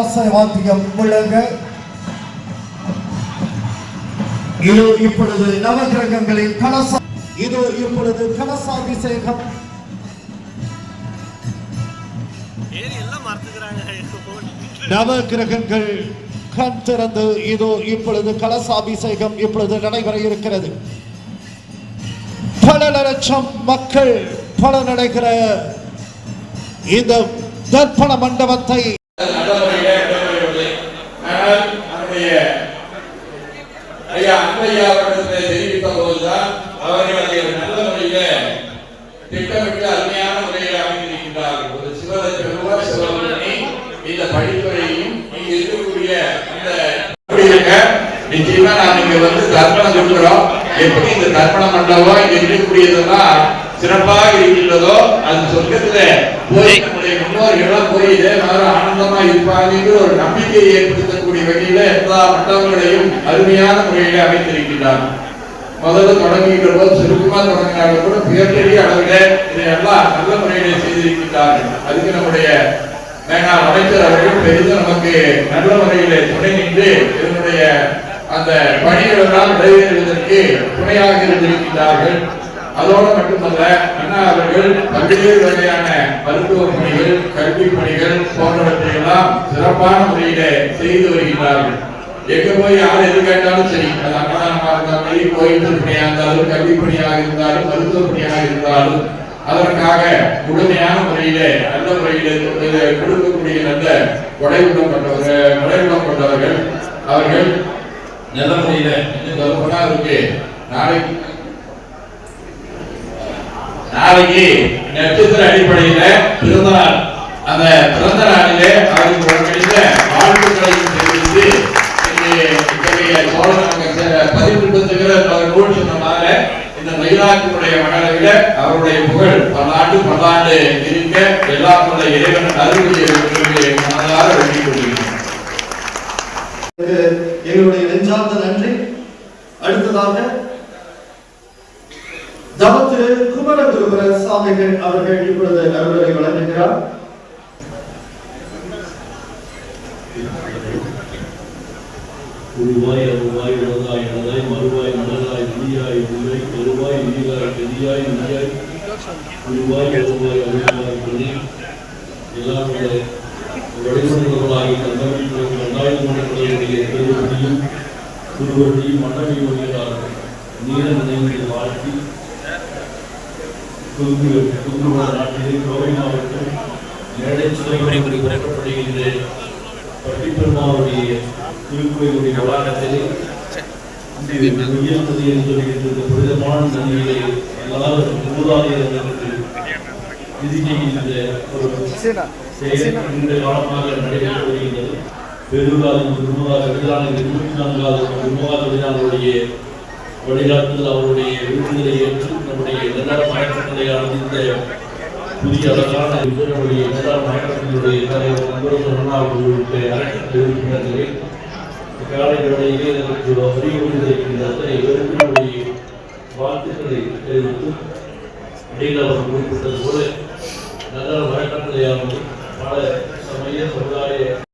வாத்தியம் முழங்க இது இப்பொழுது நவகிரகங்களின் கலச இது இப்பொழுது கலசாபிஷேகம் நவகிரகங்கள் கண் திறந்து இதோ இப்பொழுது கலசாபிஷேகம் இப்பொழுது நடைபெற இருக்கிறது. பல லட்சம் மக்கள் பலனடைகிற இந்த தர்ப்பண மண்டபத்தை நல்ல ஆனால் நம்முடைய ஐயா அன்பையா தெரிவித்த போதுதான் அவர்கள் அதை ஒரு நல்ல திட்டமிட்டு அருமையான முறையில் அமைந்திருக்கின்றார்கள். ஒரு சிவலட்சம் ரூபாய் செலவு பண்ணி இந்த படித்துறையையும் இங்க இருக்கக்கூடிய இந்த நிச்சயமா நாம் இங்க வந்து தர்ப்பணம் கொடுக்கிறோம். எப்படி இந்த தர்ப்பண மண்டபம் இங்க இருக்கக்கூடியதெல்லாம் சிறப்பாக இருக்கின்றதோ அது சொர்க்கத்துல போய் நம்முடைய முன்னோர்களும் போய் இதே மாதிரி ஆனந்தமா இருப்பாங்கிற ஒரு நம்பிக்கையை ஏற்படுத்தக்கூடிய வகையில எல்லா மண்டபங்களையும் அருமையான முறையில அமைத்திருக்கின்றார். முதல்ல தொடங்குகின்ற போது சுருக்கமா தொடங்கினாலும் கூட மிகப்பெரிய அளவில இதையெல்லாம் நல்ல முறையில செய்திருக்கின்றார்கள். அதுக்கு நம்முடைய மேனாள் அமைச்சர் அவர்கள் பெரிதும் நமக்கு நல்ல முறையிலே துணை நின்று இதனுடைய அந்த பணிகள் எல்லாம் நிறைவேறுவதற்கு துணையாக இருந்திருக்கின்றார்கள். அதோடு மட்டுமல்ல அண்ணா அவர்கள் பல்வேறு வகையான மருத்துவ பணிகள் கல்வி பணிகள் போன்றவற்றை எல்லாம் சிறப்பான முறையிலே செய்து வருகின்றார்கள். எங்க போய் யார் எது கேட்டாலும் சரி அது அன்னதானமாக இருந்தாலும் சரி கோயில் பணியாக இருந்தாலும் கல்வி பணியாக இருந்தாலும் மருத்துவ பணியாக இருந்தாலும் அதற்காக முழுமையான முறையிலே நல்ல முறையில கொடுக்கக்கூடிய நல்ல கொடையுள்ளம் கொண்டவர்கள் கொடையுள்ளம் கொண்டவர்கள். அவர்கள் நல்ல முறையில இந்த பொண்ணாருக்கு நாளைக்கு நாளைக்கு நட்சத்திர அடிப்படையில பிறந்த நாள் அந்த பிறந்த நாளிலே அவருக்கு ஒருங்கிணைந்த வாழ்த்துக்களையும் தெரிவித்து இத்தகைய சோழனுக்கு பதிப்பிடுத்துகிற அவர் நூல் சொன்னதாக இந்த மயிலாக்கினுடைய மகளவில அவருடைய புகழ் பல்லாண்டு பல்லாண்டு இருக்க எல்லாம் உள்ள இறைவன் அருள் தவத்திரு குமரகுருபுர சாமிகள் அவர்கள் இப்பொழுது அருளை வழங்குகிறார். உருவாய் அருவாய் உலகாய் அழகாய் மறுவாய் மலராய் நீயாய் உருவை பெருவாய் நீராய் பெரியாய் நீயாய் உருவாய் அருவாய் அருவாய் பிரதி எல்லாருடைய வழிமுறைகளாகி தந்தமிழ் ரெண்டாயிரம் மணிகளுடைய பெருவழியும் குருவழியும் மன்னவி மொழிகளாக நீர நினைவு வாழ்த்தி குங்கு நாட்டிலே கோவை மாவட்டம் பட்டிப்பெருமாவுடைய திருக்கோயிலுடைய வளாகத்திலே உயர்ந்தது என்று புனிதமான நன்மைகளை எல்லாரும் மூதாதையர்களுக்கு விதி செய்கின்ற ஒரு செயல் இந்த காலமாக நடைபெற்று வருகின்றது இருபத்தி நான்காவது குடும்பவாத விருதானுடைய வழிகாட்டுதல் அவருடைய விருதுகளை ஏற்று நம்முடைய எல்லா மாற்றங்களை அறிந்த புதிய அழகான இதனுடைய எல்லா மாற்றங்களுடைய தலைவர் நண்பர்கள் அவர்களுடைய அரசு உறுப்பினர்களே காலை வேளையிலே எனக்கு அறிவுறுத்தி இருக்கின்ற அத்தனை வாழ்த்துக்களை தெரிவித்து இடையில் அவர் குறிப்பிட்டது போல நல்ல வழக்கங்களையானது பல சமய சமுதாய